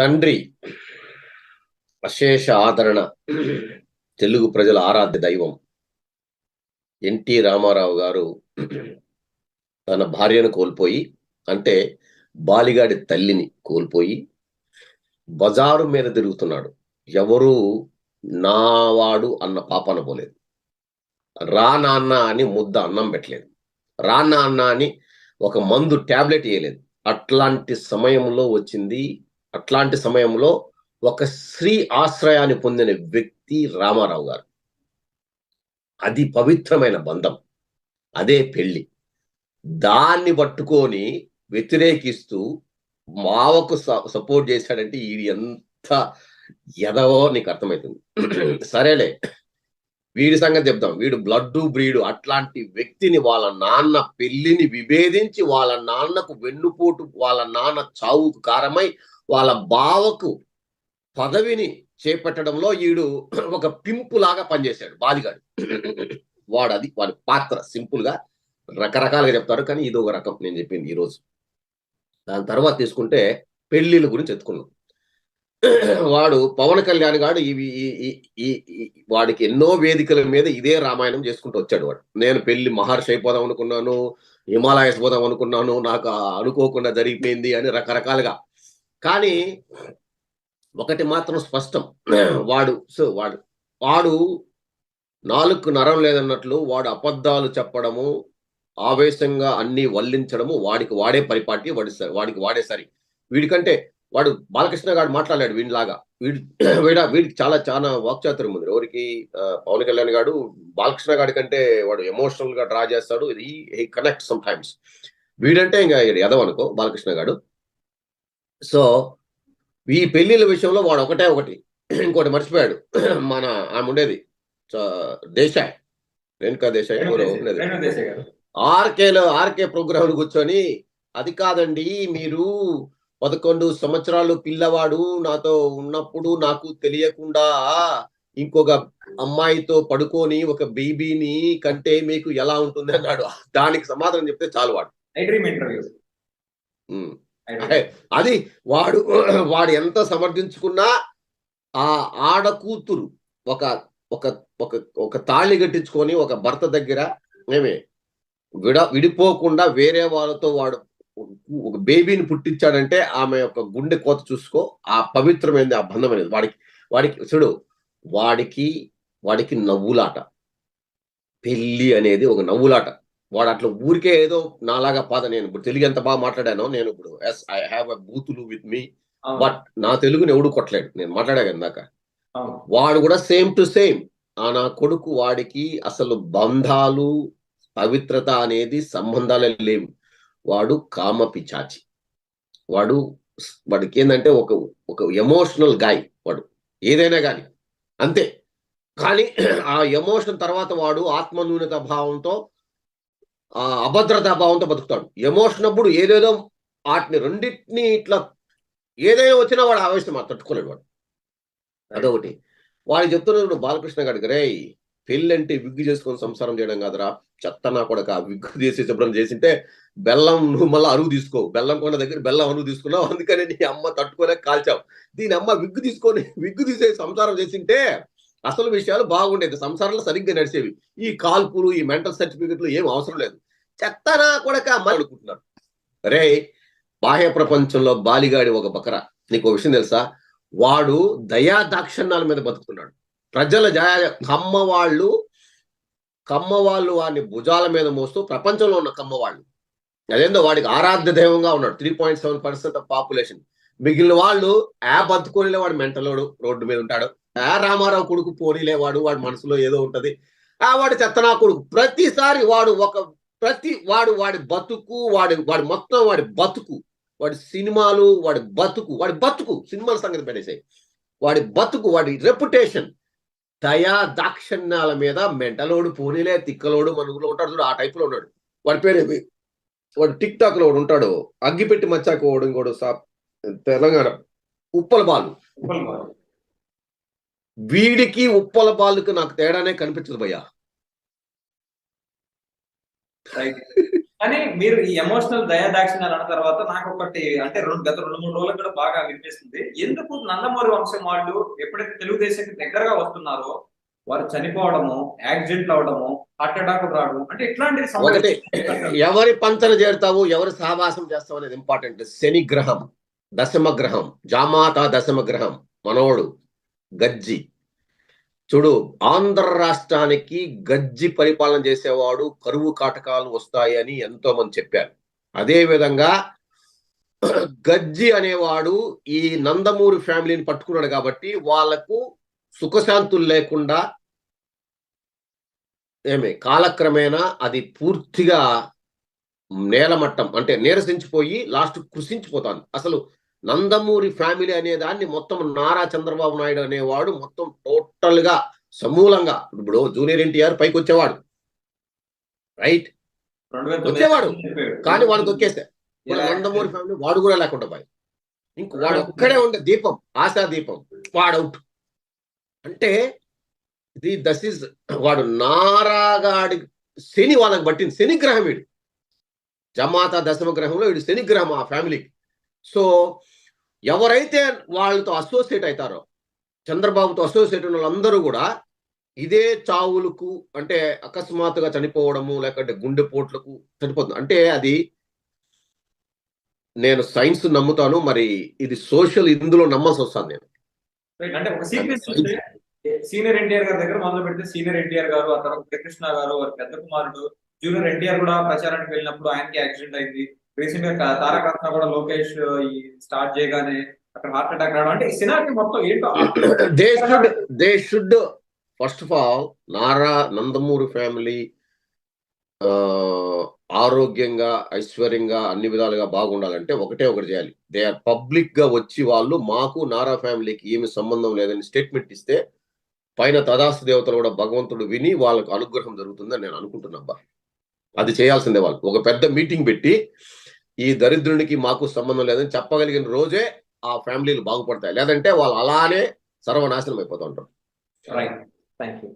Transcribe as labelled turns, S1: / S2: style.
S1: తండ్రి అశేష ఆదరణ తెలుగు ప్రజల ఆరాధ్య దైవం ఎన్టీ రామారావు గారు తన భార్యను కోల్పోయి అంటే బాలిగాడి తల్లిని కోల్పోయి బజారు మీద తిరుగుతున్నాడు. ఎవరు నావాడు అన్న పాపన పోలేదు. రా నాన్న అని ముద్ద అన్నం పెట్టలేదు. రా నాన్న అని ఒక మందు టాబ్లెట్ వేయలేదు అట్లాంటి సమయంలో వచ్చింది అట్లాంటి సమయంలో ఒక స్త్రీ ఆశ్రయాన్ని పొందిన వ్యక్తి రామారావు గారు. అది పవిత్రమైన బంధం. అదే పెళ్ళి. దాన్ని పట్టుకొని వ్యతిరేకిస్తూ మావకు సపోర్ట్ చేశాడంటే ఇది ఎంత ఎదవో నీకు అర్థమవుతుంది సరేలే. వీడి సంగతి చెప్తాం వీడు బ్లడ్ బ్రీడు అట్లాంటి వ్యక్తిని వాళ్ళ నాన్న పెళ్ళిని విభేదించి వాళ్ళ నాన్నకు వెన్నుపోటు వాళ్ళ నాన్న చావుకు కారమై వాళ్ళ బావకు పదవిని చేపట్టడంలో వీడు ఒక పింపు లాగా పనిచేశాడు బాలిగాడు వాడు అది వాడి పాత్ర సింపుల్గా రకరకాలుగా చెప్తారు. కానీ ఇది ఒక రకం నేను చెప్పింది ఈరోజు. దాని తర్వాత తీసుకుంటే పెళ్ళిళ్ళ గురించి ఎత్తుకున్నాం. వాడు పవన్ కళ్యాణ్ గాడు ఇవి వాడికి ఎన్నో వేదికల మీద ఇదే రామాయణం చేసుకుంటూ వచ్చాడు వాడు. నేను పెళ్ళి మహర్షి అయిపోదాం అనుకున్నాను హిమాలయస్ పోదాం అనుకున్నాను నాకు అనుకోకుండా జరిగిపోయింది అని రకరకాలుగా. కానీ ఒకటి మాత్రం స్పష్టం. వాడు సో వాడు వాడు నాలుగు నరం లేదన్నట్లు వాడు అబద్ధాలు చెప్పడము ఆవేశంగా అన్ని వల్లించడము వాడికి వాడే పరిపాటి వాడి వాడికి వాడే సరి. వీడికంటే వాడు బాలకృష్ణ గారు మాట్లాడాడు వీడిలాగా. వీడి వీడ వీడికి చాలా చాలా వాక్చాతుర్యం ఉంది. ఎవరికి పవన్ కళ్యాణ్ గారు బాలకృష్ణ గారి కంటే వాడు ఎమోషనల్గా డ్రా చేస్తాడు. ఇది హీ కనెక్ట్ సమ్ టైమ్స్ వీడంటే ఇంకా ఎదవ అనుకో బాలకృష్ణ గారు సో ఈ పెళ్ళిళ్ళ విషయంలో వాడు ఒకటే ఒకటి. ఇంకోటి మర్చిపోయాడు. మన ఆమె ఉండేది. దేశాయ్. రేణుకా దేశాయ్ ఆర్కేలో ఆర్కే ప్రోగ్రామ్ కూర్చొని అది కాదండి మీరు పదకొండు సంవత్సరాలు పిల్లవాడు నాతో ఉన్నప్పుడు నాకు తెలియకుండా ఇంకొక అమ్మాయితో పడుకొని ఒక బేబీని కంటే మీకు ఎలా ఉంటుంది అన్నాడు. దానికి సమాధానం చెప్తే చాలు వాడు. అది వాడు వాడు ఎంత సమర్థించుకున్నా ఆ ఆడ కూతురు ఒక ఒక ఒక ఒక తాళి కట్టించుకొని ఒక భర్త దగ్గర ఏమే విడ విడిపోకుండా వేరే వాళ్ళతో వాడు ఒక బేబీని పుట్టించాడంటే ఆమె యొక్క గుండె కోత చూసుకో ఆ పవిత్రమైనది ఆ బంధం అనేది. వాడికి వాడికి చూడు వాడికి వాడికి నవ్వులాట. పెళ్ళి అనేది ఒక నవ్వులాట. వాడు అట్లా ఊరికే ఏదో నాలాగా పాద నేను ఇప్పుడు తెలుగు ఎంత బాగా మాట్లాడానో నేను ఇప్పుడు ఎస్ ఐ హ్యావ్ అ బూతులు విత్ మీ బట్ నా తెలుగుని ఎవడు కొట్టలేడు. నేను మాట్లాడా ఇందాక? వాడు కూడా సేమ్ టు సేమ్. ఆ నా కొడుకు వాడికి అసలు బంధాలు పవిత్రత అనేది సంబంధాలే లేవు. వాడు కామ పిచాచి వాడు వాడికి ఏంటంటే ఒక ఒక ఎమోషనల్ గాయ్ వాడు. ఏదైనా కానీ అంతే. కానీ ఆ ఎమోషన్ తర్వాత వాడు ఆత్మన్యూనత భావంతో ఆ అభద్రతా భావంతో బతుకుతాడు. ఎమోషన్ అప్పుడు ఏదేదో వాటిని రెండింటిని ఇట్లా ఏదైనా వచ్చినా వాడు ఆవేశం తట్టుకోలేడు వాడు. అదొకటి. వాడు చెప్తున్నాడు బాలకృష్ణ గారికి రే పెళ్ళంటే విగ్గు చేసుకొని సంసారం చేయడం కాదురా. చెత్త నా కొడక విగ్గు చేసి శుభ్రం చేసింటే బెల్లం నువ్వు మళ్ళీ అరువు తీసుకో. బెల్లం కొండ దగ్గర బెల్లం అరువు తీసుకున్నావు. అందుకని నీ అమ్మ తట్టుకోలే కాల్చావు. దీని అమ్మ విగ్గు తీసుకొని విగ్గు తీసే సంసారం చేసింటే అసలు విషయాలు బాగుండేది. సంసారంలో సరిగ్గా నడిచేవి. ఈ కాల్పులు ఈ మెంటల్ సర్టిఫికెట్లు ఏం అవసరం లేదు. చెత్తనా కొడక అమ్మ అనుకుంటున్నారు. రే బాహ్య ప్రపంచంలో బాలిగాడి ఒక బకరా. నీకు విషయం తెలుసా? వాడు దయా దాక్షణ్యాల మీద బతుకుతున్నాడు. ప్రజల జయ కమ్మ వాళ్ళు కమ్మ వాళ్ళు వాడిని భుజాల మీద మోస్తూ ప్రపంచంలో ఉన్న కమ్మ వాళ్ళు. అదేందో వాడికి ఆరాధ్య దైవంగా ఉన్నాడు. Three point seven percent of population మిగిలిన వాళ్ళు ఆ బతుకోనిలే వాడు మెంటలోడు రోడ్డు మీద ఉంటాడు. ఆ రామారావు కొడుకు పోనీలేవాడు వాడి మనసులో ఏదో ఉంటది. ఆ వాడి చెత్తనా కొడుకు. ప్రతిసారి వాడు ఒక ప్రతి వాడు వాడి బతుకు వాడి వాడి మొత్తం వాడి బతుకు వాడి సినిమాలు వాడి బతుకు వాడి బతుకు సినిమాల సంగతి పెట్టేసాయి. వాడి బతుకు వాడి రెప్యుటేషన్ దయా దాక్షణ్యాల మీద మెంటలోడు పూనిలే తిక్కలోడు మనుగులో ఉంటాడు చూడు ఆ టైప్లో ఉన్నాడు. వాడి పేరు వాడు టిక్ టాక్లో వాడు ఉంటాడు అగ్గిపెట్టి మచ్చాక వాడు ఇంకోడు తెలంగాణ. ఉప్పల బాలు. వీడికి ఉప్పల బాలుకి నాకు తేడానే కనిపించదు భయ్యా.
S2: కానీ మీరు ఈ ఎమోషనల్ దయా దాక్షిణ్యాలు అన్న తర్వాత నాకు ఒకటి అంటే రెండు గత రెండు మూడు రోజులకు కూడా బాగా వినిపిస్తుంది. ఎందుకు నందమూరి వంశం వాళ్ళు ఎప్పుడైతే తెలుగుదేశానికి దగ్గరగా వస్తున్నారో వారు చనిపోవడము యాక్సిడెంట్లు అవడము హార్ట్ అటాక్ రావడం అంటే ఇట్లాంటి
S1: ఒకటి ఎవరి పంచన చేరుతావు ఎవరి సహవాసం చేస్తావు అనేది ఇంపార్టెంట్ శని గ్రహం దశమ గ్రహం జామాత దశమ గ్రహం మనోడు గజ్జి. చూడు ఆంధ్ర రాష్ట్రానికి గజ్జి పరిపాలన చేసేవాడు కరువు కాటకాలు వస్తాయని ఎంతో మంది చెప్పారు. అదే విధంగా గజ్జి అనేవాడు ఈ నందమూరి ఫ్యామిలీని పట్టుకున్నాడు కాబట్టి వాళ్ళకు సుఖశాంతులు లేకుండా ఏమి కాలక్రమేణా అది పూర్తిగా నేలమట్టం అంటే నీరసించిపోయి లాస్ట్ కృషించిపోతాను అసలు నందమూరి ఫ్యామిలీ అనే దాన్ని మొత్తం నారా చంద్రబాబు నాయుడు అనేవాడు మొత్తం టోటల్గా సమూలంగా. ఇప్పుడు జూనియర్ ఎన్టీఆర్ పైకి వచ్చేవాడు. రైట్? వచ్చేవాడు. కానీ వాడు ఇప్పుడు నందమూరి ఫ్యామిలీ వాడు కూడా లేకుండా పోయి ఇంక వాడు ఒక్కడే ఉండే దీపం ఆశా దీపం. వాడౌట్ అంటే ఇది దస్ ఇస్ వాడు నారాగాడి శని వాళ్ళకి పట్టింది. శని గ్రహం వీడు. జమాత దశమ గ్రహంలో వీడు శని గ్రహం ఆ ఫ్యామిలీకి. సో ఎవరైతే వాళ్ళతో అసోసియేట్ అవుతారో చంద్రబాబుతో అసోసియేట్ ఉన్న వాళ్ళందరూ కూడా ఇదే చావులకు అంటే అకస్మాత్తుగా చనిపోవడము లేకుంటే గుండెపోట్లకు చనిపోతుంది. అంటే అది నేను సైన్స్ నమ్ముతాను మరి ఇది సోషల్ ఇందులో నమ్మాల్సి వస్తాను నేను.
S2: అంటే ఒక సీక్వెన్స్ చూస్తే సీనియర్ ఎన్టీఆర్ గారి దగ్గర మొదలు పెడితే సీనియర్ ఎన్టీఆర్ గారు ఆ తర్వాత కృష్ణ గారు వారి పెద్ద కుమారుడు జూనియర్ ఎన్టీఆర్ కూడా ప్రచారానికి వెళ్ళినప్పుడు ఆయనకి యాక్సిడెంట్ అయింది. రీసెంట్గా కూడా లోకేష్ ఈ స్టార్ట్ చేయగానే అక్కడ హార్ట్ అటాక్ రావడం. అంటే సినారీ మొత్తం ఏంటో
S1: they should they should first of all Nara Nandamuri family ఆరోగ్యంగా ఐశ్వర్యంగా అన్ని విధాలుగా బాగుండాలంటే ఒకటే ఒకటి చేయాలి. దే ఆర్ పబ్లిక్గా వచ్చి వాళ్ళు మాకు నారా ఫ్యామిలీకి ఏమి సంబంధం లేదని స్టేట్మెంట్ ఇస్తే పైన తదాస్తు దేవతలు కూడా భగవంతుడు విని వాళ్ళకు అనుగ్రహం జరుగుతుందని నేను అనుకుంటున్నాబ్బా అది చేయాల్సిందే వాళ్ళు. ఒక పెద్ద మీటింగ్ పెట్టి ఈ దరిద్రునికి మాకు సంబంధం లేదని చెప్పగలిగిన రోజే ఆ ఫ్యామిలీలు బాగుపడతాయి. లేదంటే వాళ్ళు అలానే సర్వనాశనం అయిపోతూ ఉంటారు.
S2: Right thank you